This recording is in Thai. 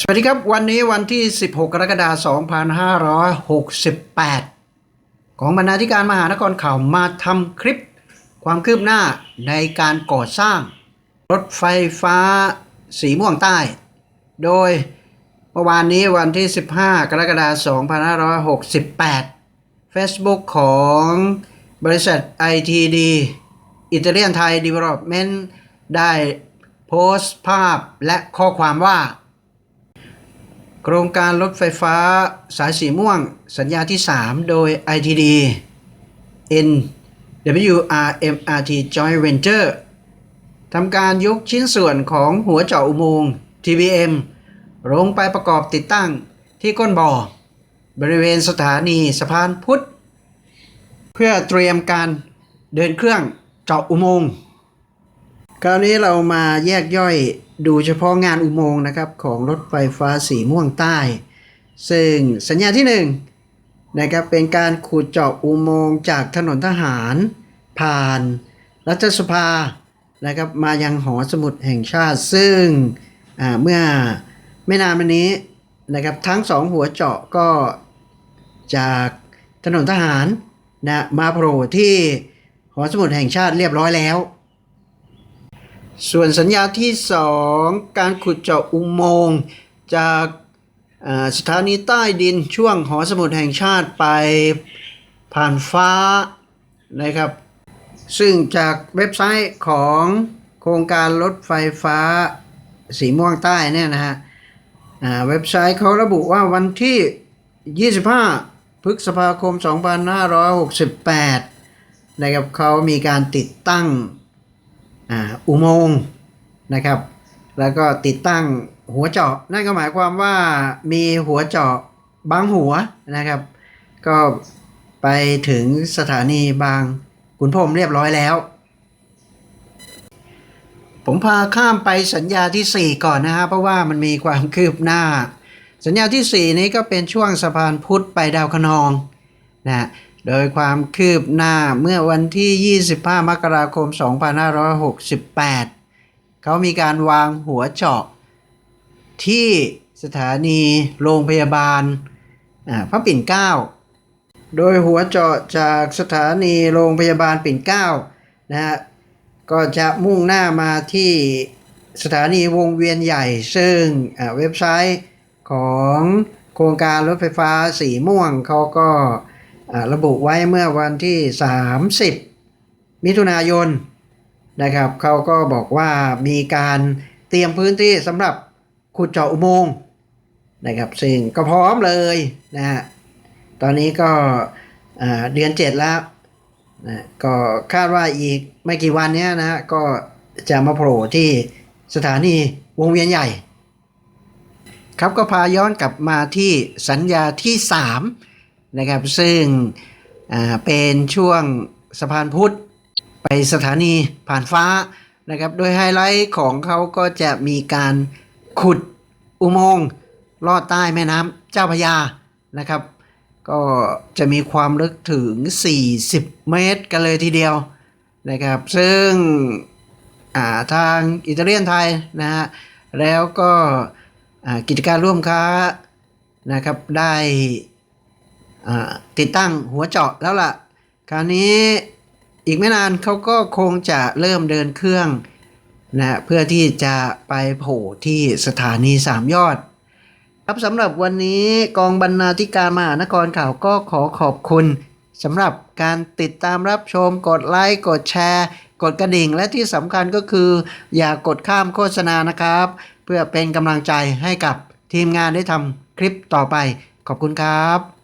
สวัสดีครับ วันนี้วันที่ 16 กรกฎาคม 2568 ของบรรณาธิการมหานครข่าวมาทำคลิป ความคืบหน้าในการก่อสร้าง รถไฟฟ้าสีม่วงใต้ โดยเมื่อวานนี้วันที่ 15 กรกฎาคม 2568 Facebook ของบริษัท ITD อิตาเลียนไทย Development ได้โพสต์ภาพและข้อความว่า ครงการรถไฟฟ้าสายสีม่วง สัญญาที่ 3 โดย ITD N WRMRT Joint Venture ทำการยกชิ้นส่วนของหัวเจาะอุโมงค์ TBM ลงไปประกอบติดตั้งที่ก้นบ่อ บริเวณสถานีสะพานพุทธ เพื่อเตรียมการเดินเครื่องเจาะอุโมงค์ คราวนี้เรามาแยกย่อยดูเฉพาะงานอุโมงค์นะครับของรถไฟฟ้าสีม่วงใต้ ซึ่งสัญญาที่1นงนะครับเป็นการขุดเจาะอุโมงค์จากถนนทหาร ผ่านรัฐสภานะครับมายังหอสมุดแห่งชาติ ซึ่งเมื่อไม่นานมานี้นะครับทั้งสองหัวเจาะก็จากถนนทหารนะมาโผล่ที่หอสมุดแห่งชาติเรียบร้อยแล้ว ส่วนสัญญาที่ 2 การขุดเจาะอุโมงค์จากสถานีใต้ดินช่วงหอสมุดแห่งชาติไปผ่านฟ้านะครับ ซึ่งจากเว็บไซต์ของโครงการรถไฟฟ้าสีม่วงใต้เนี่ยนะฮะเว็บไซต์เขาระบุว่าวันที่ 25 พฤษภาคม 2568 นะครับเขามีการติดตั้ง อุโมงค์นะครับ แล้วก็ติดตั้งหัวเจาะ นั่นก็หมายความว่ามีหัวเจาะบางหัวนะครับ ก็ไปถึงสถานีบางขุนพรมเรียบร้อยแล้ว ผมพาข้ามไปสัญญาที่ 4 ก่อนนะฮะเพราะว่ามันมีความคืบหน้า สัญญาที่ 4 นี้ก็เป็นช่วงสะพานพุทธไปดาวคะนองนะ โดยความคืบหน้าเมื่อวันที่ 25 มกราคม 2568 เขามีการวางหัวเจาะ ที่สถานีโรงพยาบาลอ่าพระปิ่นเกล้า โดยหัวเจาะจากสถานีโรงพยาบาลปิ่นเกล้านะฮะก็จะมุ่งหน้ามาที่สถานีวงเวียนใหญ่ ซึ่งเว็บไซต์ของโครงการรถไฟฟ้าสีม่วงเขาก็ ระบุไว้เมื่อวันที่ 30 มิถุนายนนะครับเขาก็บอกว่ามีการเตรียมพื้นที่สำหรับขุดเจาะอุโมงค์นะครับซึ่งก็พร้อมเลยนะฮะตอนนี้ก็เดือน 7 แล้วนะก็คาดว่าอีกไม่กี่วันนี้นะฮะก็จะมาโผล่ที่สถานีวงเวียนใหญ่ ครับก็พาย้อนกลับมาที่สัญญาที่ 3 นะครับ ซึ่งเป็นช่วงสะพานพุทธไปสถานีผ่านฟ้านะครับ โดยไฮไลท์ของเขาก็จะมีการขุดอุโมงค์ลอดใต้แม่น้ำเจ้าพระยานะครับ ก็จะมีความลึกถึง 40 เมตรกันเลยทีเดียวนะครับ ซึ่งาทางอิตาเลียนไทยนะฮะแล้วก็กิจการร่วมค้านะครับได้ ติดตั้งหัวเจาะแล้วล่ะ คราวนี้อีกไม่นานเขาก็คงจะเริ่มเดินเครื่องนะเพื่อที่จะไปโผล่ที่สถานีสามยอด ครับสำหรับวันนี้กองบรรณาธิการมหานครข่าวก็ขอขอบคุณสำหรับการติดตามรับชมกดไลค์กดแชร์ กดกระดิ่งและที่สำคัญก็คือ อย่ากดข้ามโฆษณานะครับ เพื่อเป็นกำลังใจให้กับทีมงานได้ทำคลิปต่อไป ขอบคุณครับ